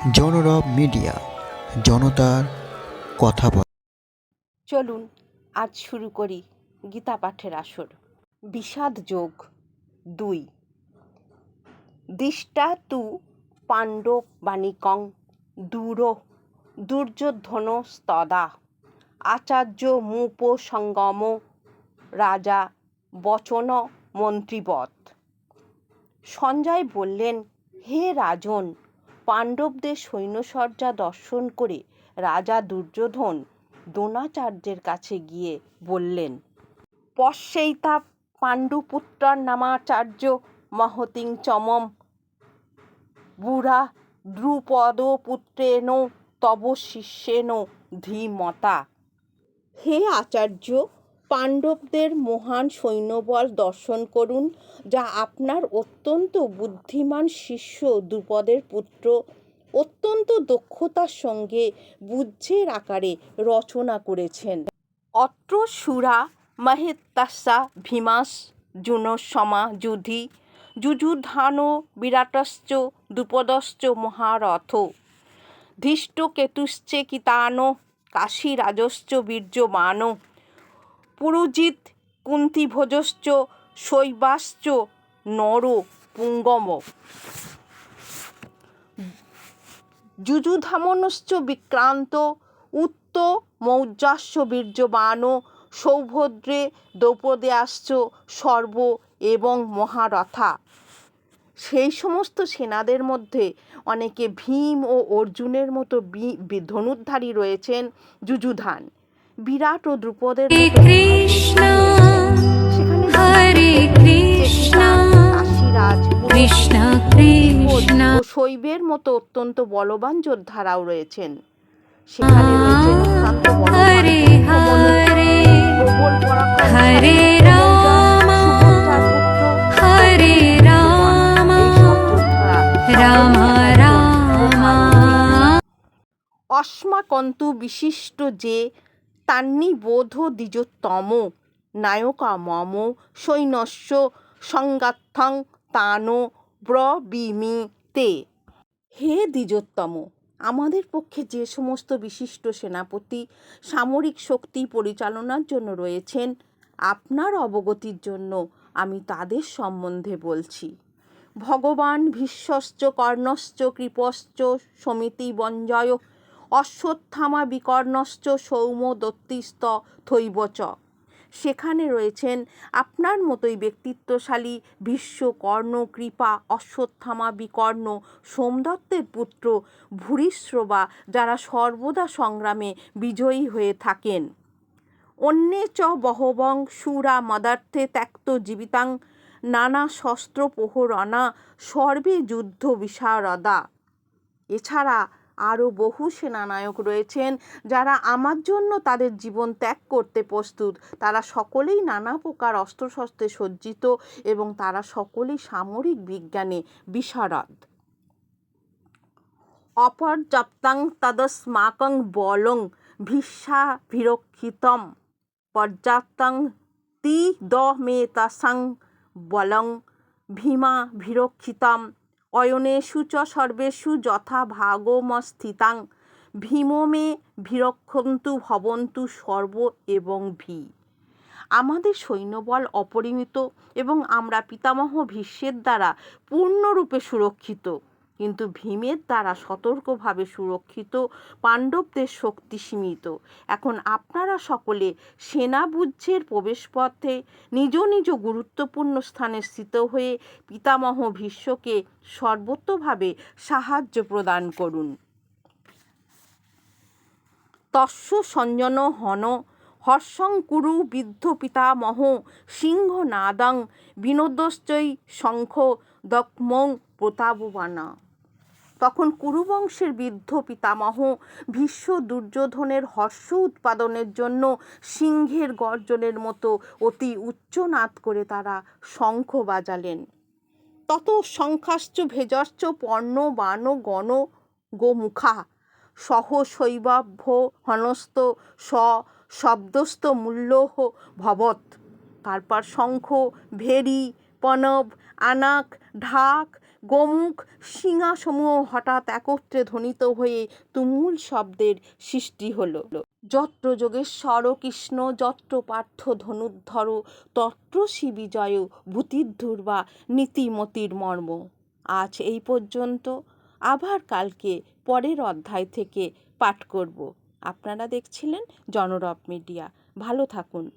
জনরব media, জনতার কথা বলে। চলুন, আজ শুরু করি গীতা পাঠের আসর। বিষাদ যোগ দুই। দিষ্টা তু পাণ্ডব বাণিকং দূর, দুর্যোধন স্তদা। আচার্য মূপ সঙ্গম, রাজা বচন মন্ত্রীবৎ। সঞ্জয় বললেন, হে রাজন পাণ্ডবদের সৈন্যসজ্জা দর্শন করে রাজা দুর্যোধন দ্রোণাচার্যের কাছে গিয়ে বললেন পশ্যৈতা পাণ্ডুপুত্রার নামাচার্য মহতিং চমম। বুড়া দ্রুপদ পুত্রেণ তব শিষ্যেন ধীমতা। হে আচার্য পাণ্ডবদের মহান সৈন্যবল দর্শন করুন, যা আপনার অত্যন্ত বুদ্ধিমান শিষ্য দ্রুপদের পুত্র অত্যন্ত দক্ষতার সঙ্গে বুদ্ধের আকারে রচনা করেছেন। অত্র সুরা মহেত্তাসা ভীমাস জুনসমা যুধি যুযুধান বিরাটশ্চ দ্রুপদশ্চ মহারথ। ধৃষ্টকেতুশ্চে কিতান কাশীরাজশ্চ বীর্যমান পুরুজিৎ কুন্তিভোজশ্চ শৈবাশ্চ নর পুঙ্গম যুযুধামনশ্চ বিক্রান্ত, উত্ত মৌজাস্য বীর্যবান, সৌভদ্রে দ্রৌপদেয়াশ্চ সর্ব এবং মহারথা। সেই সমস্ত সেনাদের মধ্যে অনেকে ভীম ও অর্জুনের মতো বি- বি- ধনুর্ধারী রয়েছেন যুযুধান। বিরাট ও দ্রুপদের কৃষ্ণ হরে কৃষ্ণ কৃষ্ণ কৃষ্ণ। শৈবের মতো অত্যন্ত বলবান যোদ্ধারাও রয়েছেন। সেখানে রয়েছেন অত্যন্ত হরে হরে হরে রাম। হরে রাম। রাম রাম। অস্মাকন্তু বিশিষ্ট যে তান্নি বোধ দ্বিজোত্তম। নায়কা মম সৈন্যস্য সংগাত্থং তান ব্রবিমি তে। হে দ্বিজোত্তম, আমাদের পক্ষে যে সমস্ত বিশিষ্ট সেনাপতি সামরিক শক্তি পরিচালনার জন্য রয়েছেন, আপনার অবগতির জন্য আমি তাদের সম্বন্ধে বলছি। ভগবান ভীষ্মশ্চ কর্ণশ্চ কৃপশ্চ সমিতি বঞ্জয় অশ্বত্থামা বিকর্ণশ্চ সৌম দত্তিস্ত থৈবচ। সেখানে রয়েছেন আপনার মতোই ব্যক্তিত্বশালী ভীষ্ম কর্ণ কৃপা অশ্বত্থামা বিকর্ণ সোমদত্তের পুত্র ভূরিশ্রবা যারা সর্বদা সংগ্রামে বিজয়ী হয়ে থাকেন। অন্যে চ বহবং সুরা মদার্থে ত্যক্ত জীবিতাং, নানা শস্ত্র প্রহরণা সর্বে যুদ্ধ বিশারদা। এছাড়া আরও বহু সেনানায়ক রয়েছেন যারা আমার জন্য তাদের জীবন ত্যাগ করতে প্রস্তুত। তারা সকলেই নানা প্রকার অস্ত্রশস্ত্রে সজ্জিত এবং তারা সকলেই সামরিক বিজ্ঞানে বিশারদ। অপর্যাপ্তাং তদস্মাকং বলং ভিসা বিরক্ষিতম পর্যাপ্তাং তি দ মে তাসাং বলং ভীমা বিরক্ষিতম অয়নেষু চ সর্বেষু যথা ভাগমস্থিতাং। ভীম মে বিরক্ষন্তু ভবন্তু সর্ব এবং ভি। আমাদের সৈন্যবল অপরিমিত এবং আমরা পিতামহ ভীষ্মের দ্বারা পূর্ণরূপে সুরক্ষিত। কিন্তু ভীমের দ্বারা সতর্কভাবে সুরক্ষিত পাণ্ডবদের শক্তি সীমিত। এখন আপনারা সকলে সেনাবুজ্জের প্রবেশপথে নিজ নিজ গুরুত্বপূর্ণ স্থানে স্থিত হয়ে পিতামহ ভীষ্মকে সর্বতোভাবে সাহায্য প্রদান করুন। তস্য সঞ্জন হন হর্ষং কুরু বৃদ্ধ পিতামহ সিংহ নাদাং বিনোদশ্চৈ শঙ্খ দক্মং প্রতাপবানা তখন কুরুবংশের বৃদ্ধ পিতামহ ভীষ্ম দুর্যোধনের হর্ষ উৎপাদনের জন্য সিংহের গর্জনের মতো অতি উচ্চনাদ করে তারা শঙ্খ বাজালেন। তত শঙ্খাশ্চ, ভেজশ্চ, পর্ণ, বাণ, গণ, গোমুখা সহ শৈবাভ্য হনস্ত, স, শব্দস্ত, মূল্যহ ভবৎ তারপর শঙ্খ, ভেরি, পনব, আনাক, ঢাক গোমুখ শিঙাসমূহ হঠাৎ একত্রে ধ্বনিত হয়ে তুমুল শব্দের সৃষ্টি হলো। যত্র যোগেশ্বর কৃষ্ণ, যত্র পার্থ ধনুর্ধর, তত্র শিবিজয় ভূতির্ধুর্বা নীতিমতির মর্ম। আজ এই পর্যন্ত, আবার কালকে পরের অধ্যায় থেকে পাঠ করব। আপনারা দেখছিলেন জনরব মিডিয়া। ভালো থাকুন।